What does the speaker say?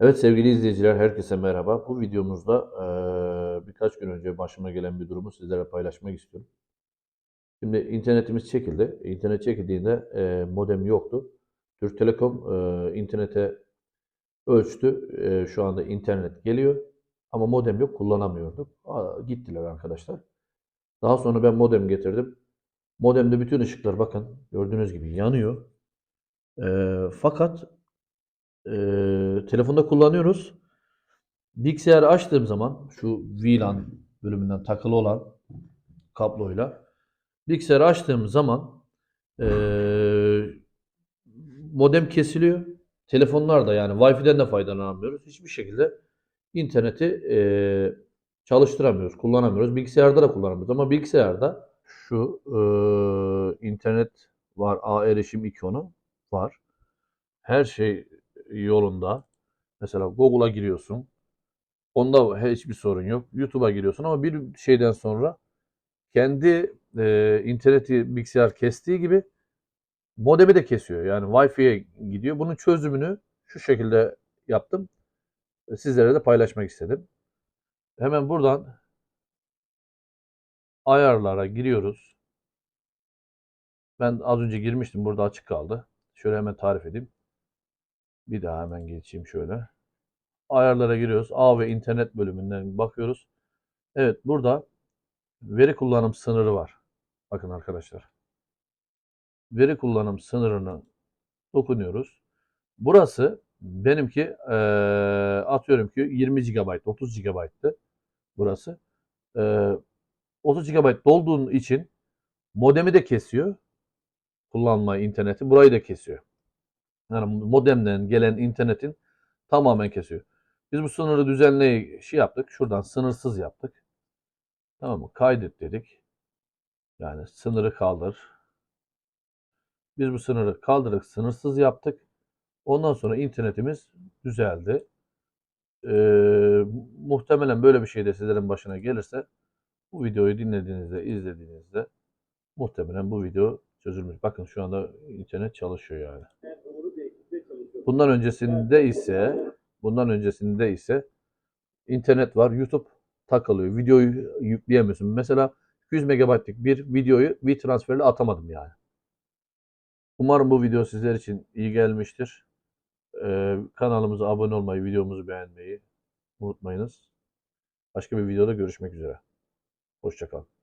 Evet sevgili izleyiciler herkese merhaba. Bu videomuzda eee, birkaç gün önce başıma gelen bir durumu sizlere paylaşmak istiyorum. Şimdi internetimiz çekildi. İnternet çekildiğinde eee, modem yoktu. Türk Telekom eee, internete ölçtü. Eee, şu anda internet geliyor ama modem yok kullanamıyorduk. Aa, gittiler arkadaşlar. Daha sonra ben modem getirdim. Modemde bütün ışıklar bakın gördüğünüz gibi yanıyor. Eee, fakat eee, telefonda kullanıyoruz. Bilgisayarı açtığım zaman şu VLAN bölümünden takılı olan kabloyla bilgisayarı açtığım zaman eee, modem kesiliyor. Telefonlarda yani Wi-Fi'den de faydalanamıyoruz. Hiçbir şekilde interneti eee, çalıştıramıyoruz, kullanamıyoruz. Bilgisayarda da kullanamıyoruz ama bilgisayarda şu eee, internet var, ağ erişim ikonu var. Her şey yolunda. Mesela Google'a giriyorsun. Onda hiçbir sorun yok. YouTube'a giriyorsun ama bir şeyden sonra kendi e, interneti bilgisayar kestiği gibi modemi de kesiyor. Yani Wi-Fi'ye gidiyor. Bunun çözümünü şu şekilde yaptım. E, Sizlere de paylaşmak istedim. Hemen buradan ayarlara giriyoruz. Ben az önce girmiştim. Burada açık kaldı. Şöyle hemen tarif edeyim. Bir daha hemen geçeyim şöyle. Ayarlara giriyoruz. A ve internet bölümünden bakıyoruz. Evet burada veri kullanım sınırı var. Bakın arkadaşlar. Veri kullanım sınırını dokunuyoruz. Burası benimki eee, atıyorum ki 20 GB, 30 GB'tı burası. Eee 30 GB dolduğun için modemi de kesiyor. Kullanma interneti burayı da kesiyor. Yani modemden gelen internetin tamamen kesiyor. Biz bu sınırı düzenley şey yaptık. Şuradan sınırsız yaptık. Tamam mı? Kaydet dedik. Yani sınırı kaldır. Biz bu sınırı kaldırdık, sınırsız yaptık. Ondan sonra internetimiz düzeldi. Ee, muhtemelen böyle bir şey de sizlerin başına gelirse bu videoyu dinlediğinizde, izlediğinizde muhtemelen bu video çözülmüş. Bakın şu anda internet çalışıyor yani. Bundan öncesinde ise bundan öncesinde ise internet var. YouTube takılıyor. Videoyu yükleyemiyorsun. Mesela 200 megabaytlık bir videoyu WeTransfer'le atamadım yani. Umarım bu video sizler için iyi gelmiştir. Ee, kanalımıza abone olmayı, videomuzu beğenmeyi unutmayınız. Başka bir videoda görüşmek üzere. Hoşçakalın.